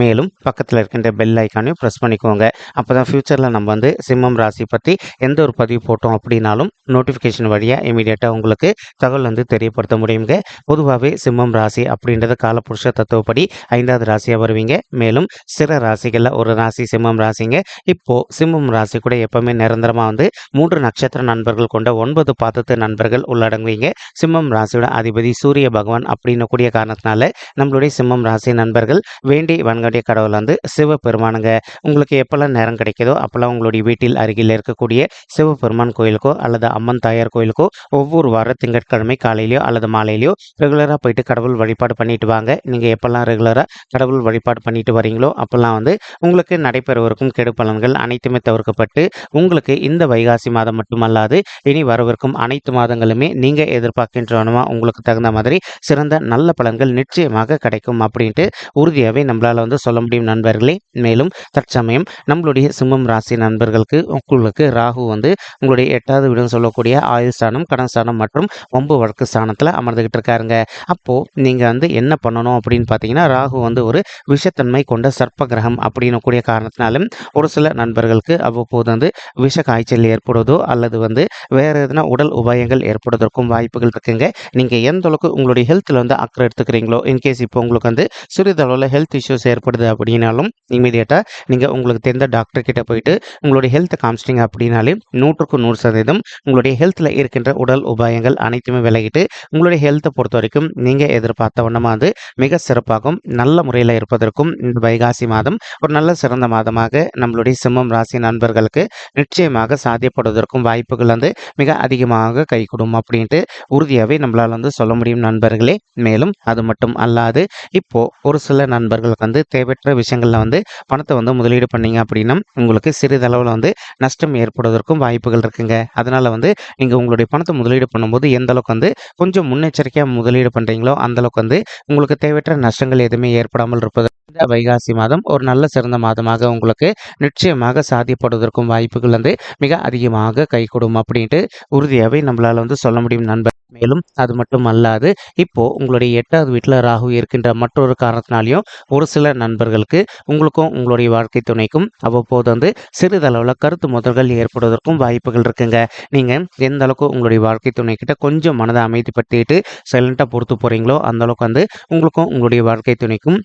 மேலும் பக்கத்தில் இருக்கின்ற பெல் ஐக்கானையும் ப்ரெஸ் பண்ணிக்கோங்க. அப்போ தான் ஃப்யூச்சரில் நம்ம வந்து சிம்மம் ராசி பற்றி எந்த ஒரு பதிவு போட்டோம் அப்படின்னாலும் நோட்டிஃபிகேஷன் வழியாக இமீடியட்டாக உங்களுக்கு தகவல் வந்து தெரியப்படுத்த முடியுங்க. பொதுவாகவே சிம்மம் ராசி அப்படின்றது காலப்புருஷ தத்துவப்படி ஐந்தாவது ராசியாக வருவீங்க. மேலும் சிற ராசிகளில் ஒரு ராசி சிம்மம் ராசிங்க. இப்போது சிம்மம் ராசி கூட எப்போவுமே நிரந்தரமாக வந்து மூன்று நட்சத்திர நண்பர்கள் கொண்ட ஒன்பது பாதத்து நண்பர்கள் உள்ளடங்குவீங்க. சிம்மம் ராசியோட அதிபதி சூரிய பகவான் அப்படின்னு கூடிய காரணத்தினால நம்மளுடைய சிம்மம் ராசி நண்பர்கள் வேண்டி வன்கடிய கடவுள் வந்து சிவபெருமானுங்க. உங்களுக்கு எப்போல்லாம் நேரம் கிடைக்குதோ அப்போல்லாம் உங்களுடைய வீட்டில் அருகில் இருக்கக்கூடிய சிவபெருமான் கோயிலுக்கோ அல்லது அம்மன் தாயார் கோயிலுக்கோ ஒவ்வொரு வார திங்கட்கிழமை காலையிலையோ அல்லது மாலையிலையோ ரெகுலராக போயிட்டு கடவுள் வழிபாடு பண்ணிட்டு வாங்க. நீங்கள் எப்போல்லாம் ரெகுலராக கடவுள் வழிபாடு பண்ணிட்டு வரீங்களோ அப்போல்லாம் வந்து உங்களுக்கு நடைபெறவிருக்கும் கெடு பலன்கள் அனைத்துமே தவிர்க்கப்பட்டு உங்களுக்கு இந்த வைகாசி மாதம் மட்டுமல்லாது இனி வரவிருக்கும் அனைத்து மாதங்களுமே நீங்கள் எதிர்பார்க்கின்றவனமா உங்களுக்கு தகுந்த மாதிரி சிறந்த நல்ல பலன்கள் நிச்சயமாக கிடைக்கும் அப்படின்ட்டு உறுதியாகவே நம்மளால் வந்து சொல்ல முடியும் நண்பர்களே. மேலும் தற்சமயம் நம்மளுடைய சிம்மம் ராசி நண்பர்களுக்கு உங்களுக்கு ராகு வந்து உங்களுடைய எட்டாவது வீடுன்னு சொல்லக்கூடிய ஆயுள் ஸ்தானம் கடன் ஸ்தானம் மற்றும் ஒம்பு வழக்கு ஸ்தானத்தில் அமர்ந்துகிட்டு இருக்காருங்க. அப்போது நீங்கள் வந்து என்ன பண்ணணும் அப்படின்னு பார்த்தீங்கன்னா ராகு வந்து ஒரு விஷத்தன்மை கொண்ட சர்ப்ப கிரகம் அப்படின்னு கூடிய காரணத்தினாலும் ஒரு சில நண்பர்களுக்கு அவ்வப்போது வந்து விஷ காய்ச்சல் ஏற்படுவதோ அல்லது வந்து வேறு எதுனா உடல் உபாயங்கள் ஏற்படுவதற்கும் வாய்ப்புகள் இருக்குங்க. நீங்கள் எந்த அளவுக்கு உங்களுடைய ஹெல்த்தில் வந்து அக்கறை எடுத்துக்கிறீங்களோ இன்கேஸ் இப்போ உங்களுக்கு வந்து சிறிதளவில் ஹெல்த் இஷ்யூஸ் ஏற்படுது அப்படின்னாலும் இமீடியட்டாக நீங்கள் உங்களுக்கு தெரிந்த டாக்டர் கிட்ட போயிட்டு உங்களுடைய ஹெல்த்தை காமிச்சிட்டிங்க அப்படின்னாலே நூற்றுக்கு நூறு சதவீதம் உங்களுடைய ஹெல்த்தில் இருக்கின்ற உடல் உபாயங்கள் அனைத்துமே விலகிட்டு உங்களுடைய ஹெல்த்தை பொறுத்த வரைக்கும் நீங்கள் எதிர்பார்த்த வண்ணமாக வந்து மிக சிறப்பாகவும் நல்ல முறையில் இருப்பதற்கும் இந்த வைகாசி மாதம் ஒரு நல்ல சிறந்த மாதமாக நம்மளுடைய சிம்மம் ராசி நண்பர்களுக்கு நிச்சயமாக சாத்தியப்படுவதற்கும் வாய்ப்புகள் வந்து மிக அதிகமாக கைகூடும் அப்படின்ட்டு உறுதியாகவே நம்மளால் வந்து சொல்ல முடியும் நண்பர்களே. மேலும் அது மட்டும் அல்லாது இப்போ ஒரு சில நண்பர்கள் உங்களுக்கு வந்து தேவையற்ற விஷயங்களில் வந்து பணத்தை வந்து முதலீடு பண்ணீங்க அப்படின்னா உங்களுக்கு சிறிதளவில் வந்து நஷ்டம் ஏற்படுவதற்கும் வாய்ப்புகள் இருக்குங்க. அதனால் வந்து நீங்கள் உங்களுடைய பணத்தை முதலீடு பண்ணும்போது எந்த அளவுக்கு வந்து கொஞ்சம் முன்னெச்சரிக்கையாக முதலீடு பண்ணுறீங்களோ அந்த அளவுக்கு வந்து உங்களுக்கு தேவையற்ற நஷ்டங்கள் எதுவுமே ஏற்படாமல் இருப்பது. இந்த வைகாசி மாதம் ஒரு நல்ல சிறந்த மாதமாக உங்களுக்கு நிச்சயமாக சாதியப்படுவதற்கும் வாய்ப்புகள் வந்து மிக அதிகமாக கைகூடும் அப்படின்ட்டு உறுதியாகவே நம்மளால் வந்து சொல்ல முடியும் நண்பர் மேலும் அது மட்டும் அல்லாது இப்போ உங்களுடைய எட்டாவது வீட்டில் ராகு இருக்கின்ற மற்றொரு காரணத்தினாலையும் ஒரு சில நண்பர்களுக்கு உங்களுக்கும் உங்களுடைய வாழ்க்கை துணைக்கும் அவ்வப்போது வந்து சிறிதளவில் கருத்து முதல்கள் ஏற்படுவதற்கும் வாய்ப்புகள் இருக்குங்க. நீங்கள் எந்த அளவுக்கு உங்களுடைய வாழ்க்கை துணை கொஞ்சம் மனதை அமைதிப்படுத்திட்டு சைலண்ட்டாக பொறுத்து போகிறீங்களோ அந்த அளவுக்கு வந்து உங்களுக்கும் உங்களுடைய வாழ்க்கை துணைக்கும்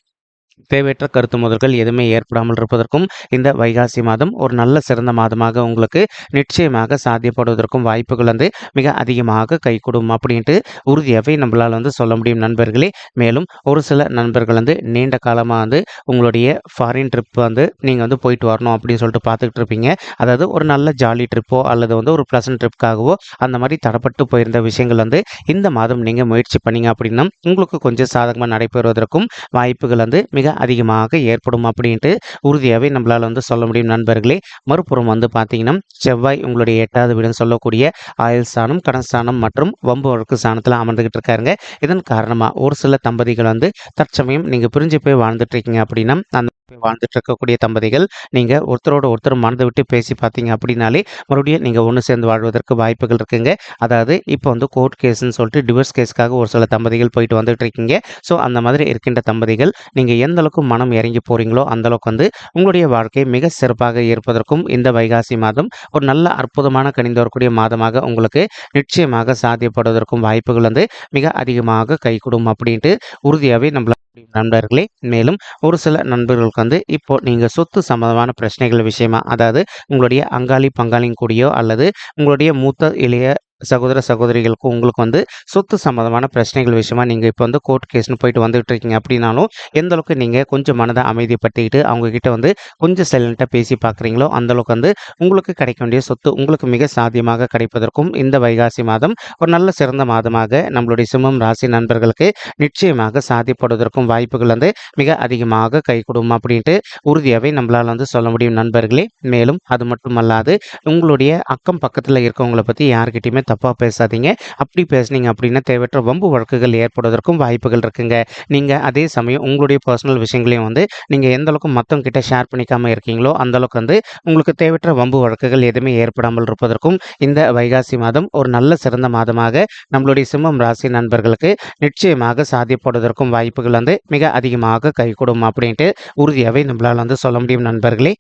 தேவையற்ற கருத்து முதல்கள் எதுவுமே ஏற்படாமல் இருப்பதற்கும் இந்த வைகாசி மாதம் ஒரு நல்ல சிறந்த மாதமாக உங்களுக்கு நிச்சயமாக சாத்தியப்படுவதற்கும் வாய்ப்புகள் வந்து மிக அதிகமாக கைகூடும் அப்படின்ட்டு உறுதியாகவே நம்மளால் வந்து சொல்ல முடியும் நண்பர்களே. மேலும் ஒரு சில நண்பர்கள் வந்து நீண்ட காலமாக வந்து உங்களுடைய ஃபாரின் ட்ரிப் வந்து நீங்கள் வந்து போயிட்டு வரணும் அப்படின்னு சொல்லிட்டு பார்த்துக்கிட்டு இருப்பீங்க. அதாவது ஒரு நல்ல ஜாலி ட்ரிப்போ அல்லது வந்து ஒரு ப்ளசன்ட் ட்ரிப்காகவோ அந்த மாதிரி தடப்பட்டு போயிருந்த விஷயங்கள் வந்து இந்த மாதம் நீங்கள் முயற்சி பண்ணீங்க அப்படின்னா உங்களுக்கு கொஞ்சம் சாதகமாக நடைபெறுவதற்கும் வாய்ப்புகள் வந்து மிக அதிகமாக ஏற்படும் அப்படின்ட்டு உறுதியாகவே நம்மளால் வந்து சொல்ல முடியும் நண்பர்களே. மறுபுறம் வந்து பார்த்தீங்கன்னா செவ்வாய் உங்களுடைய எட்டாவது வீடுன்னு சொல்லக்கூடிய ஆயுள் ஸ்தானம் கடன் ஸ்தானம் மற்றும் வம்பு வழக்கு ஸ்தானத்தில் அமர்ந்துகிட்டு இருக்காருங்க. இதன் காரணமாக ஒரு சில தம்பதிகள் வந்து தற்சமயம் நீங்கள் பிரிஞ்சு போய் வாழ்ந்துட்டு இருக்கீங்க அப்படின்னா அந்த போய் வாழ்ந்துட்டு இருக்கக்கூடிய தம்பதிகள் நீங்கள் ஒருத்தரோட ஒருத்தர் மனதை விட்டு பேசி பார்த்தீங்க அப்படின்னாலே மறுபடியும் நீங்கள் ஒன்று சேர்ந்து வாழ்வதற்கு வாய்ப்புகள் இருக்குங்க. அதாவது இப்போ வந்து கோர்ட் கேஸ்ன்னு சொல்லிட்டு டிவோர்ஸ் கேஸ்க்காக ஒரு சில தம்பதிகள் போயிட்டு வந்துட்டு இருக்கீங்க ஸோ அந்த மாதிரி இருக்கின்ற தம்பதிகள் நீங்கள் எந்த அளவுக்கு மனம் இறங்கி போகிறீங்களோ அந்த அளவுக்கு வந்து உங்களுடைய வாழ்க்கை மிக சிறப்பாக இருப்பதற்கும் இந்த வைகாசி மாதம் ஒரு நல்ல அற்புதமான கணிந்து வரக்கூடிய மாதமாக உங்களுக்கு நிச்சயமாக சாத்தியப்படுவதற்கும் வாய்ப்புகள் வந்து மிக அதிகமாக கைகூடும் அப்படின்ட்டு உறுதியாகவே நம்மள நண்பர்களே மேலும் ஒரு சில நண்பர்களுக்கு வந்து இப்போ நீங்கள் சொத்து சம்பந்தமான பிரச்சனைகள் விஷயமா அதாவது உங்களுடைய அங்காளி பங்காளியும் கூடியோ அல்லது உங்களுடைய மூத்த இளைய சகோதர சகோதரிகளுக்கும் உங்களுக்கு வந்து சொத்து சம்மந்தமான பிரச்சனைகள் விஷயமா நீங்கள் இப்போ வந்து கோர்ட் கேஸ்னு போயிட்டு வந்துட்டு இருக்கீங்க அப்படின்னாலும் எந்த அளவுக்கு நீங்கள் கொஞ்சம் மனதை அமைதிப்படுத்திக்கிட்டு அவங்கக்கிட்ட வந்து கொஞ்சம் சைலண்ட்டாக பேசி பார்க்குறீங்களோ அந்த அளவுக்கு வந்து உங்களுக்கு கிடைக்க வேண்டிய சொத்து உங்களுக்கு மிக சாத்தியமாக கிடைப்பதற்கும் இந்த வைகாசி மாதம் ஒரு நல்ல சிறந்த மாதமாக நம்மளுடைய சிம்மம் ராசி நண்பர்களுக்கு நிச்சயமாக சாத்தியப்படுவதற்கும் வாய்ப்புகள் வந்து மிக அதிகமாக கை கொடுக்கும் அப்படின்ட்டு உறுதியாகவே நம்மளால் வந்து சொல்ல முடியும் நண்பர்களே. மேலும் அது மட்டும் அல்லாது உங்களுடைய அக்கம் பக்கத்தில் இருக்கவங்களை பற்றி யார்கிட்டையுமே தப்பாக பேசாதீங்க. அப்படி பேசுனீங்க அப்படின்னா தேவையற்ற வம்பு வழக்குகள் ஏற்படுவதற்கும் வாய்ப்புகள் இருக்குங்க. நீங்கள் அதே சமயம் உங்களுடைய பர்சனல் விஷயங்களையும் வந்து நீங்கள் எந்த அளவுக்கு மற்றவங்கிட்ட ஷேர் பண்ணிக்காமல் இருக்கீங்களோ அந்த அளவுக்கு வந்து உங்களுக்கு தேவையற்ற வம்பு வழக்குகள் எதுவுமே ஏற்படாமல் இருப்பதற்கும் இந்த வைகாசி மாதம் ஒரு நல்ல சிறந்த மாதமாக நம்மளுடைய சிம்மம் ராசி நண்பர்களுக்கு நிச்சயமாக சாத்தியப்படுவதற்கும் வாய்ப்புகள் வந்து மிக அதிகமாக கைகூடும் அப்படின்ட்டு உறுதியாகவே நம்மளால் வந்து சொல்ல முடியும் நண்பர்களே.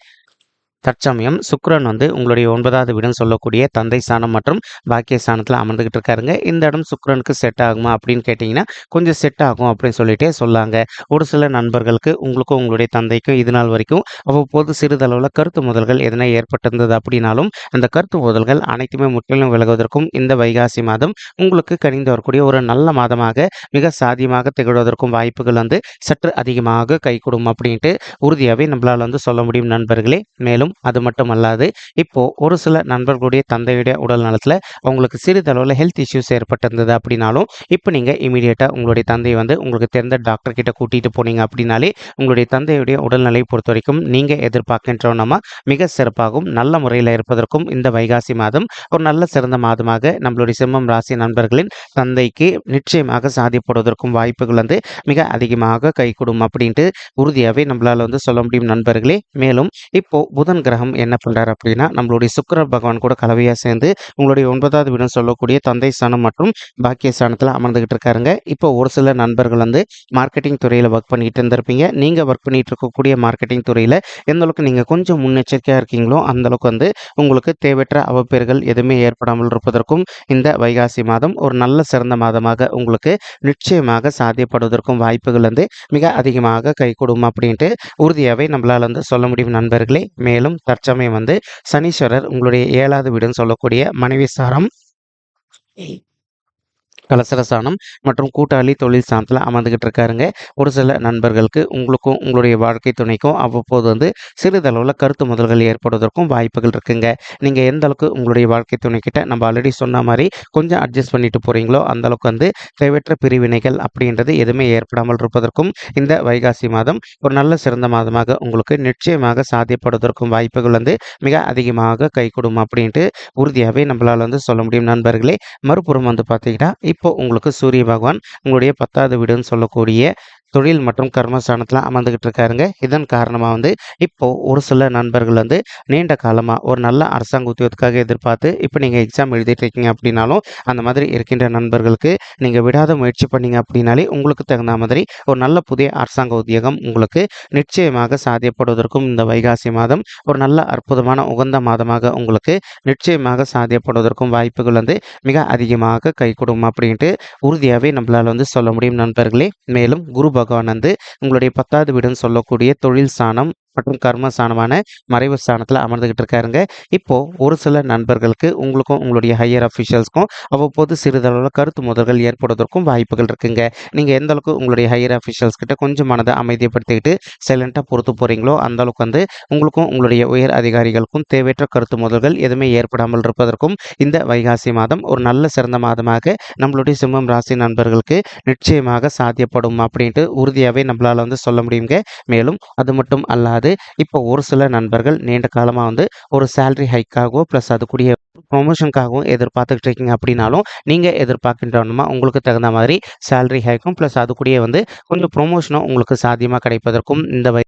தற்சமயம் சுக்கரன் வந்து உங்களுடைய ஒன்பதாவது வீடுன்னு சொல்லக்கூடிய தந்தை ஸ்தானம் மற்றும் பாக்கிய ஸ்தானத்தில் அமர்ந்துகிட்டு இருக்காருங்க. இந்த இடம் சுக்கரனுக்கு செட் ஆகுமா அப்படின்னு கேட்டிங்கன்னா கொஞ்சம் செட் ஆகும் அப்படின்னு சொல்லிட்டே சொல்லாங்க. ஒரு சில நண்பர்களுக்கு உங்களுக்கும் உங்களுடைய தந்தைக்கும் இது நாள் வரைக்கும் அவ்வப்போது சிறிதளவில் கருத்து முதல்கள் எதனா ஏற்பட்டிருந்தது அப்படின்னாலும் அந்த கருத்து முதல்கள் அனைத்துமே முற்றிலும் விலகுவதற்கும் இந்த வைகாசி மாதம் உங்களுக்கு கணிந்து வரக்கூடிய ஒரு நல்ல மாதமாக மிக சாதியமாக திகழ்வதற்கும் வாய்ப்புகள் வந்து சற்று அதிகமாக கைகூடும் அப்படின்ட்டு உறுதியாகவே நம்மளால் வந்து சொல்ல முடியும் நண்பர்களே. மேலும் அது மட்டும் அல்லாது இப்போ ஒரு சில நண்பர்களுடைய தந்தையுடைய உடல் நலத்தில் அவங்களுக்கு சிறிதளவில் ஹெல்த் இஷ்யூஸ் ஏற்பட்டிருந்தது அப்படின்னாலும் இப்போ நீங்கள் இமீடியட்டாக உங்களுடைய தந்தையை வந்து உங்களுக்கு தெரிந்த டாக்டர் கிட்ட கூட்டிகிட்டு போனீங்க அப்படின்னாலே உங்களுடைய தந்தையுடைய உடல்நிலையை பொறுத்த வரைக்கும் நீங்கள் எதிர்பார்க்கின்றோன்னா மிக சிறப்பாகவும் நல்ல முறையில் இருப்பதற்கும் இந்த வைகாசி மாதம் ஒரு நல்ல சிறந்த மாதமாக நம்மளுடைய சிம்மம் ராசி நண்பர்களின் தந்தைக்கு நிச்சயமாக சாதிப்படுவதற்கும் வாய்ப்புகள் வந்து மிக அதிகமாக கைகூடும் அப்படின்ட்டு உறுதியாகவே நம்மளால் வந்து சொல்ல முடியும் நண்பர்களே. மேலும் இப்போ புதன் கிரகம் என்ன பண்ணுறாரு அப்படின்னா நம்மளுடைய சுக்கிர பகவான் கூட கலவையாக சேர்ந்து உங்களுடைய ஒன்பதாவது வீடம் சொல்லக்கூடிய தந்தை ஸ்தானம் மற்றும் பாக்கிய ஸ்தானத்தில் அமர்ந்துகிட்டு இருக்காருங்க. இப்போ ஒரு சில நண்பர்கள் வந்து மார்க்கெட்டிங் துறையில் ஒர்க் பண்ணிட்டு இருந்திருப்பீங்க. நீங்கள் ஒர்க் பண்ணிட்டு இருக்கக்கூடிய மார்க்கெட்டிங் துறையில் எந்த அளவுக்கு நீங்கள் கொஞ்சம் முன்னெச்சரிக்கையாக இருக்கீங்களோ அந்த அளவுக்கு வந்து உங்களுக்கு தேவையற்ற அவப்பேறுகள் எதுவுமே ஏற்படாமல் இருப்பதற்கும் இந்த வைகாசி மாதம் ஒரு நல்ல சிறந்த மாதமாக உங்களுக்கு நிச்சயமாக சாத்தியப்படுவதற்கும் வாய்ப்புகள் வந்து மிக அதிகமாக கைகூடும் அப்படின்ட்டு உறுதியாகவே நம்மளால் வந்து சொல்ல முடியும் நண்பர்களே. மேலும் தற்சமயம் வந்து சனீஸ்வரர் உங்களுடைய ஏழாவது வீடுன்னு சொல்லக்கூடிய மனைவி சாரம். கலசரசானம் மற்றும் கூட்டாளி தொழில் சாணத்தில் அமர்ந்துகிட்டு இருக்காருங்க ஒரு சில நண்பர்களுக்கு உங்களுக்கும் உங்களுடைய வாழ்க்கை துணைக்கும் அவ்வப்போது வந்து சிறிதளவில் கருத்து முதல்கள் ஏற்படுவதற்கும் வாய்ப்புகள் இருக்குங்க. நீங்கள் எந்த அளவுக்கு உங்களுடைய வாழ்க்கை துணைக்கிட்ட நம்ம ஆல்ரெடி சொன்ன மாதிரி கொஞ்சம் அட்ஜஸ்ட் பண்ணிட்டு போகிறீங்களோ அந்த அளவுக்கு வந்து தேவையற்ற பிரிவினைகள் அப்படின்றது எதுவுமே ஏற்படாமல் இருப்பதற்கும் இந்த வைகாசி மாதம் ஒரு நல்ல சிறந்த மாதமாக உங்களுக்கு நிச்சயமாக சாத்தியப்படுவதற்கும் வாய்ப்புகள் வந்து மிக அதிகமாக கைகூடும் அப்படின்ட்டு உறுதியாகவே நம்மளால் வந்து சொல்ல முடியும் நண்பர்களே. மறுபுறம் வந்து பார்த்தீங்கன்னா இப்போ உங்களுக்கு சூரிய பகவான் உங்களுடைய பத்தாவது வீடுன்னு சொல்லக்கூடிய தொழில் மற்றும் கர்மஸ்தானத்தில் அமர்ந்துகிட்டு இருக்காருங்க இதன் காரணமாக வந்து இப்போது ஒரு சில நண்பர்கள் வந்து நீண்ட காலமாக ஒரு நல்ல அரசாங்க உத்தியோகத்துக்காக எதிர்பார்த்து இப்போ நீங்கள் எக்ஸாம் எழுதிட்டு இருக்கீங்க அப்படின்னாலும் அந்த மாதிரி இருக்கின்ற நண்பர்களுக்கு நீங்கள் விடாத முயற்சி பண்ணீங்க அப்படின்னாலே உங்களுக்கு தகுந்த மாதிரி ஒரு நல்ல புதிய அரசாங்க உத்தியோகம் உங்களுக்கு நிச்சயமாக சாத்தியப்படுவதற்கும் இந்த வைகாசி மாதம் ஒரு நல்ல அற்புதமான உகந்த மாதமாக உங்களுக்கு நிச்சயமாக சாத்தியப்படுவதற்கும் வாய்ப்புகள் வந்து மிக அதிகமாக கைகூடும் அப்படின்ட்டு உறுதியாகவே நம்மளால் வந்து சொல்ல முடியும் நண்பர்களே. மேலும் குரு பகவான் வந்து உங்களுடைய பத்தாவது வீடுன்னு சொல்லக்கூடிய தொழில் ஸ்தானம் மற்றும் கர்மஸ்தானமான மறைவு ஸ்தானத்தில் அமர்ந்துகிட்டு இருக்காருங்க இப்போ ஒரு சில நண்பர்களுக்கு உங்களுக்கும் உங்களுடைய ஹையர் அஃபிஷியல்ஸ்க்கும் அவ்வப்போது சிறிதளவில் கருத்து முதல்கள் ஏற்படுவதற்கும் வாய்ப்புகள் இருக்குங்க. நீங்கள் எந்த அளவுக்கு உங்களுடைய ஹையர் அஃபிஷியல்ஸ் கிட்ட கொஞ்சம் மனதை அமைதிப்படுத்திக்கிட்டு சைலண்ட்டாக பொறுத்து போகிறீங்களோ அந்த அளவுக்கு வந்து உங்களுக்கும் உங்களுடைய உயர் அதிகாரிகளுக்கும் தேவையற்ற கருத்து முதல்கள் எதுவுமே ஏற்படாமல் இருப்பதற்கும் இந்த வைகாசி மாதம் ஒரு நல்ல சிறந்த மாதமாக நம்மளுடைய சிம்மம் ராசி நண்பர்களுக்கு நிச்சயமாக சாத்தியப்படும் அப்படின்ட்டு உறுதியாகவே நம்மளால் வந்து சொல்ல முடியுங்க. மேலும் அது மட்டும் அல்லாது இப்போ ஒரு சில நண்பர்கள் நீண்ட காலமாக வந்து ஒரு சேலரி ஹைக்காகவோ ப்ளஸ் அதுக்குரிய ப்ரொமோஷனுக்காகவும் எதிர்பார்த்துக்கிட்டு இருக்கீங்க அப்படின்னாலும் நீங்கள் எதிர்பார்க்கின்றவனுமா உங்களுக்கு தகுந்த மாதிரி சேலரி ஹைக்கும் ப்ளஸ் அதுக்குரிய வந்து கொஞ்சம் ப்ரொமோஷனும் உங்களுக்கு சாத்தியமாக கிடைப்பதற்கும் இந்த வய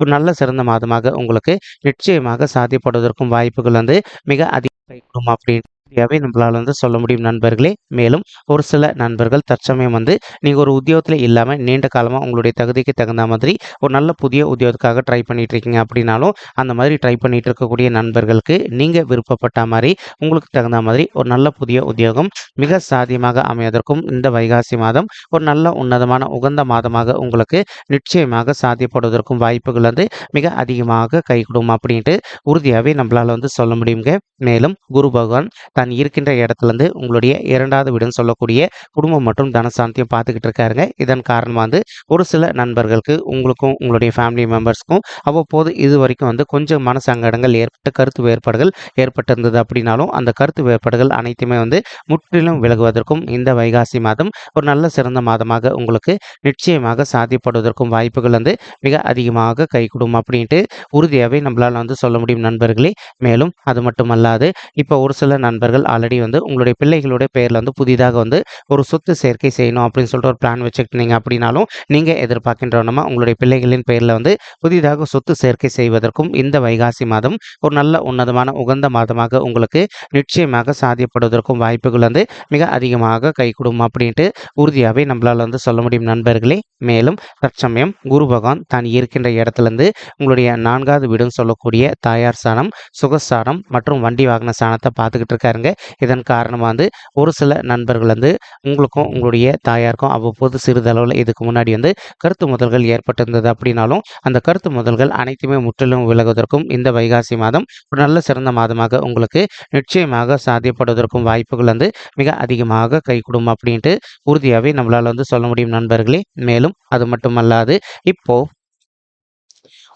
ஒரு நல்ல சிறந்த மாதமாக உங்களுக்கு நிச்சயமாக சாத்தியப்படுவதற்கும் வாய்ப்புகள் வந்து மிக அதிகம் அப்படின்னு சரியாகவே நம்மளால் வந்து சொல்ல முடியும் நண்பர்களே. மேலும் ஒரு சில நண்பர்கள் தற்சமயம் வந்து நீங்கள் ஒரு உத்தியோகத்தில் இல்லாமல் நீண்ட காலமாக உங்களுடைய தகுதிக்கு தகுந்த மாதிரி ஒரு நல்ல புதிய உத்தியோகத்துக்காக ட்ரை பண்ணிட்டு இருக்கீங்க அப்படின்னாலும் அந்த மாதிரி ட்ரை பண்ணிட்டு இருக்கக்கூடிய நண்பர்களுக்கு நீங்கள் விருப்பப்பட்ட மாதிரி உங்களுக்கு தகுந்த மாதிரி ஒரு நல்ல புதிய உத்தியோகம் மிக சாதியமாக அமைவதற்கும் இந்த வைகாசி மாதம் ஒரு நல்ல உன்னதமான உகந்த மாதமாக உங்களுக்கு நிச்சயமாக சாத்தியப்படுவதற்கும் வாய்ப்புகள் வந்து மிக அதிகமாக கைகூடும் அப்படின்ட்டு உறுதியாகவே நம்மளால் வந்து சொல்ல முடியுங்க மேலும் குரு பகவான் தான் இருக்கின்ற இடத்துலேருந்து உங்களுடைய இரண்டாவது வீடுன்னு சொல்லக்கூடிய குடும்பம் மற்றும் தனசாந்தியும் பார்த்துக்கிட்டு இருக்காருங்க. இதன் காரணமாக வந்து ஒரு சில நண்பர்களுக்கு உங்களுக்கும் உங்களுடைய ஃபேமிலி மெம்பர்ஸ்க்கும் அவ்வப்போது இது வரைக்கும் வந்து கொஞ்சம் மனசங்கடங்கள் ஏற்பட்ட கருத்து வேறுபாடுகள் ஏற்பட்டிருந்தது அப்படின்னாலும் அந்த கருத்து வேறுபாடுகள் அனைத்துமே வந்து முற்றிலும் விலகுவதற்கும் இந்த வைகாசி மாதம் ஒரு நல்ல சிறந்த மாதமாக உங்களுக்கு நிச்சயமாக சாத்தியப்படுவதற்கும் வாய்ப்புகள் வந்து மிக அதிகமாக கைகூடும் அப்படின்ட்டு உறுதியாகவே நம்மளால் வந்து சொல்ல முடியும் நண்பர்களே. மேலும் அது மட்டுமல்லாது இப்போ ஒரு சில நண்பர்கள் ஆல்ரெடி வந்து உங்களுடைய பிள்ளைகளுடைய பேரில் வந்து புதிதாக வந்து ஒரு சொத்து சேர்க்கை செய்யணும் அப்படின்னு சொல்லிட்டு ஒரு பிளான் வச்சுக்கிட்டீங்க அப்படின்னாலும் நீங்கள் எதிர்பார்க்கின்றவனமா உங்களுடைய பிள்ளைகளின் பேரில் வந்து புதிதாக சொத்து சேர்க்கை செய்வதற்கும் இந்த வைகாசி மாதம் ஒரு நல்ல உன்னதமான உகந்த மாதமாக உங்களுக்கு நிச்சயமாக சாத்தியப்படுவதற்கும் வாய்ப்புகள் வந்து மிக அதிகமாக கைகூடும் அப்படின்ட்டு உறுதியாகவே நம்மளால் வந்து சொல்ல முடியும் நண்பர்களே. மேலும் தற்சமயம் குரு பகவான் தான் இருக்கின்ற இடத்துலேருந்து உங்களுடைய நான்காவது வீடுன்னு சொல்லக்கூடிய தாயார் சாணம் சுகஸ்தானம் மற்றும் வண்டி வாகன சாணத்தை பார்த்துக்கிட்டு பாருங்கள் இதன் காரணமாக வந்து ஒரு சில நண்பர்கள் வந்து உங்களுக்கும் உங்களுடைய தாயாருக்கும் அவ்வப்போது சிறிதளவில் இதுக்கு முன்னாடி வந்து கருத்து முதல்கள் ஏற்பட்டிருந்தது அப்படின்னாலும் அந்த கருத்து முதல்கள் அனைத்துமே முற்றிலும் விலகுவதற்கும் இந்த வைகாசி மாதம் ஒரு நல்ல சிறந்த மாதமாக உங்களுக்கு நிச்சயமாக சாத்தியப்படுவதற்கும் வாய்ப்புகள் வந்து மிக அதிகமாக கைகூடும் அப்படின்ட்டு உறுதியாகவே நம்மளால் வந்து சொல்ல முடியும் நண்பர்களே. மேலும் அது மட்டுமல்லாது இப்போ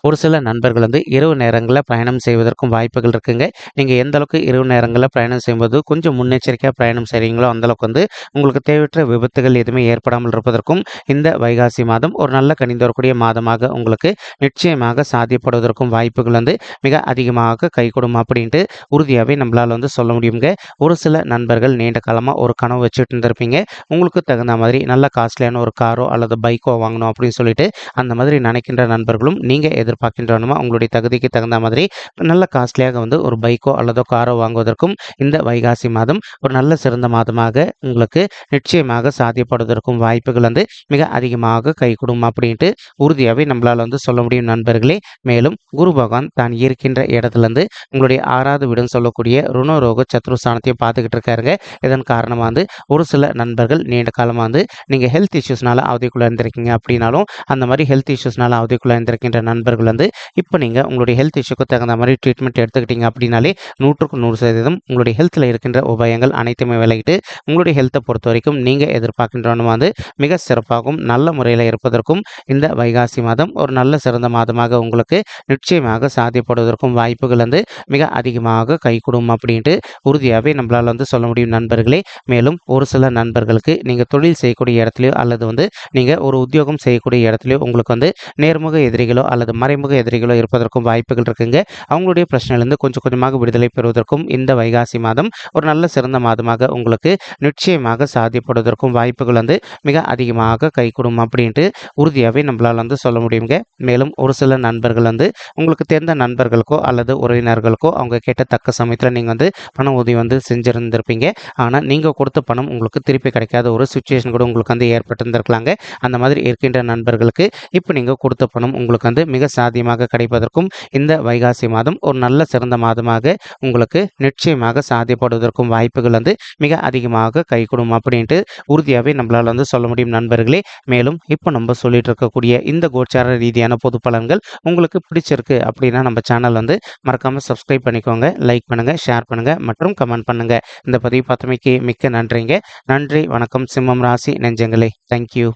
ஒரு சில நண்பர்கள் வந்து இரவு நேரங்களில் பயணம் செய்வதற்கும் வாய்ப்புகள் இருக்குங்க. நீங்கள் எந்த அளவுக்கு இரவு நேரங்களில் பயணம் செய்யும்போது கொஞ்சம் முன்னெச்சரிக்கையாக பயணம் செய்கிறீங்களோ அந்தளவுக்கு வந்து உங்களுக்கு தேவையற்ற விபத்துகள் எதுவுமே ஏற்படாமல் இருப்பதற்கும் இந்த வைகாசி மாதம் ஒரு நல்ல கணிந்து வரக்கூடிய மாதமாக உங்களுக்கு நிச்சயமாக சாத்தியப்படுவதற்கும் வாய்ப்புகள் வந்து மிக அதிகமாக கைகூடும் அப்படின்ட்டு உறுதியாகவே நம்மளால் வந்து சொல்ல முடியுங்க ஒரு சில நண்பர்கள் நீண்ட காலமாக ஒரு கனவு வச்சுட்டு இருந்திருப்பீங்க. உங்களுக்கு தகுந்த மாதிரி நல்ல காஸ்ட்லியான ஒரு காரோ அல்லது பைக்கோ வாங்கணும் அப்படின்னு சொல்லிட்டு அந்த மாதிரி நினைக்கின்ற நண்பர்களும் நீங்கள் எதிர்பார்க்கின்றனமா உங்களுடைய தகுதிக்கு தகுந்த மாதிரி நல்ல காஸ்ட்லியாக வந்து ஒரு பைக்கோ அல்லதோ காரோ வாங்குவதற்கும் இந்த வைகாசி மாதம் ஒரு நல்ல சிறந்த மாதமாக உங்களுக்கு நிச்சயமாக சாத்தியப்படுவதற்கும் வாய்ப்புகள் வந்து மிக அதிகமாக கைகூடும் அப்படின்ட்டு உறுதியாகவே நம்மளால் வந்து சொல்ல முடியும் நண்பர்களே. மேலும் குரு பகவான் தான் இருக்கின்ற இடத்துலேருந்து உங்களுடைய ஆறாவது வீடுன்னு சொல்லக்கூடிய ருணரோக சத்ருஸ்தானத்தையும் பார்த்துக்கிட்டு இருக்காருங்க. இதன் காரணமாக வந்து ஒரு சில நண்பர்கள் நீண்ட காலமாக வந்து நீங்கள் ஹெல்த் இஷ்யூஸ்னால அவதிக்குள்ளே இருந்திருக்கீங்க அப்படின்னாலும் அந்த மாதிரி ஹெல்த் இஷ்யூஸ்னால அவதிக்குள்ளே இருந்திருக்கின்ற நண்பர்கள் வந்து இப்போ நீங்கள் உங்களுடைய ஹெல்த் இஷ்யூக்கு தகுந்த மாதிரி ட்ரீட்மெண்ட் எடுத்துக்கிட்டீங்க அப்படின்னாலே நூற்றுக்கு நூறு சதவீதம் உங்களுடைய ஹெல்த்தில் இருக்கின்ற உபாயங்கள் அனைத்துமே விலகிட்டு உங்களுடைய ஹெல்த்தை பொறுத்த வரைக்கும் நீங்கள் எதிர்பார்க்கின்றவனும் வந்து மிக சிறப்பாகவும் நல்ல முறையில் இருப்பதற்கும் இந்த வைகாசி மாதம் ஒரு நல்ல சிறந்த மாதமாக உங்களுக்கு நிச்சயமாக சாத்தியப்படுவதற்கும் வாய்ப்புகள் வந்து மிக அதிகமாக கைகூடும் அப்படின்ட்டு உறுதியாகவே நம்மளால் வந்து சொல்ல முடியும் நண்பர்களே. மேலும் ஒரு சில நண்பர்களுக்கு நீங்கள் தொழில் செய்யக்கூடிய இடத்துலையோ அல்லது வந்து நீங்கள் ஒரு உத்தியோகம் செய்யக்கூடிய இடத்துலையோ உங்களுக்கு வந்து நேர்முக எதிரிகளோ அல்லது மறைமுக எதிரிகளோ இருப்பதற்கும் வாய்ப்புகள் இருக்குங்க. அவங்களுடைய பிரச்சனையிலிருந்து கொஞ்சம் கொஞ்சமாக விடுதலை பெறுவதற்கும் இந்த வைகாசி மாதம் ஒரு நல்ல சிறந்த மாதமாக உங்களுக்கு நிச்சயமாக சாத்தியப்படுவதற்கும் வாய்ப்புகள் வந்து மிக அதிகமாக கைகூடும் அப்படின்ட்டு உறுதியாகவே நம்மளால் வந்து சொல்ல முடியுங்க. மேலும் ஒரு சில நண்பர்கள் வந்து உங்களுக்கு தெரிந்த நண்பர்களுக்கோ அல்லது உறவினர்களுக்கோ அவங்க கேட்ட தக்க சமயத்தில் நீங்கள் வந்து பண உதவி வந்து செஞ்சுருந்துருப்பீங்க. ஆனால் நீங்கள் கொடுத்த பணம் உங்களுக்கு திருப்பி கிடைக்காத ஒரு சுச்சுவேஷன் கூட உங்களுக்கு வந்து ஏற்பட்டிருந்திருக்கலாங்க. அந்த மாதிரி இருக்கின்ற நண்பர்களுக்கு இப்போ நீங்கள் கொடுத்த பணம் உங்களுக்கு வந்து மிக சாத்தியமாக கிடைப்பதற்கும் இந்த வைகாசி மாதம் ஒரு நல்ல சிறந்த மாதமாக உங்களுக்கு நிச்சயமாக சாத்தியப்படுவதற்கும் வாய்ப்புகள் வந்து மிக அதிகமாக கைகூடும் அப்படின்ட்டு உறுதியாகவே நம்மளால் வந்து சொல்ல முடியும் நண்பர்களே. மேலும் இப்போ நம்ம சொல்லிட்டு இருக்கக்கூடிய இந்த கோச்சார ரீதியான பொது பலன்கள் உங்களுக்கு பிடிச்சிருக்கு அப்படின்னா நம்ம சேனல் வந்து மறக்காமல் சப்ஸ்கிரைப் பண்ணிக்கோங்க லைக் பண்ணுங்கள் ஷேர் பண்ணுங்கள் மற்றும் கமெண்ட் பண்ணுங்கள் இந்த பதிவு பார்த்தமைக்கு மிக்க நன்றிங்க. நன்றி வணக்கம் சிம்மம் ராசி நெஞ்சங்களே. தேங்க்யூ